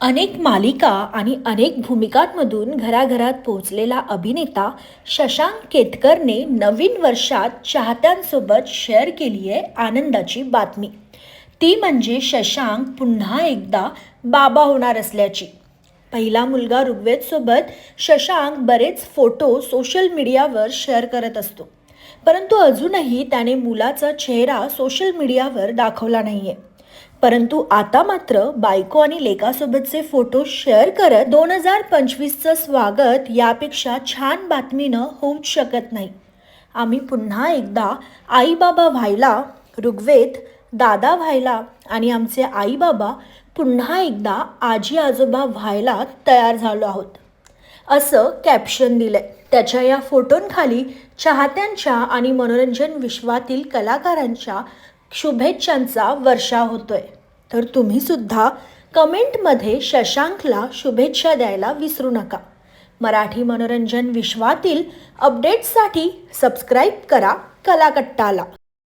अनेक मालिका आणि अनेक भूमिकांमधून घराघरात पोहोचलेला अभिनेता शशांक केतकरने नवीन वर्षात चाहत्यांसोबत शेअर केली आहे आनंदाची बातमी. ती म्हणजे शशांक पुन्हा एकदा बाबा होणार असल्याची. पहिला मुलगा ऋग्वेदसोबत शशांक बरेच फोटो सोशल मीडियावर शेअर करत असतो. परंतु अजूनही त्याने मुलाचा चेहरा सोशल मीडियावर दाखवला नाही आहे परंतु आता मात्र बायको आणि लेकासोबतचे फोटो शेअर करत दोन हजार पंचवीसचं स्वागत यापेक्षा छान बातमीनं होऊच शकत नाही. आम्ही पुन्हा एकदा आई बाबा व्हायला ऋग्वेद दादा व्हायला आणि आमचे आई बाबा पुन्हा एकदा आजी आजोबा व्हायला तयार झालो आहोत. असं कॅप्शन दिलंय. त्याच्या या फोटोंखाली चाहत्यांच्या आणि मनोरंजन विश्वातील कलाकारांच्या शुभेच्छांचा वर्षाव होतोय. तर तुम्ही सुद्धा कमेंटमध्ये शशांकला शुभेच्छा द्यायला विसरू नका. मराठी मनोरंजन विश्वातील अपडेट्ससाठी सबस्क्राईब करा कलाकट्टाला.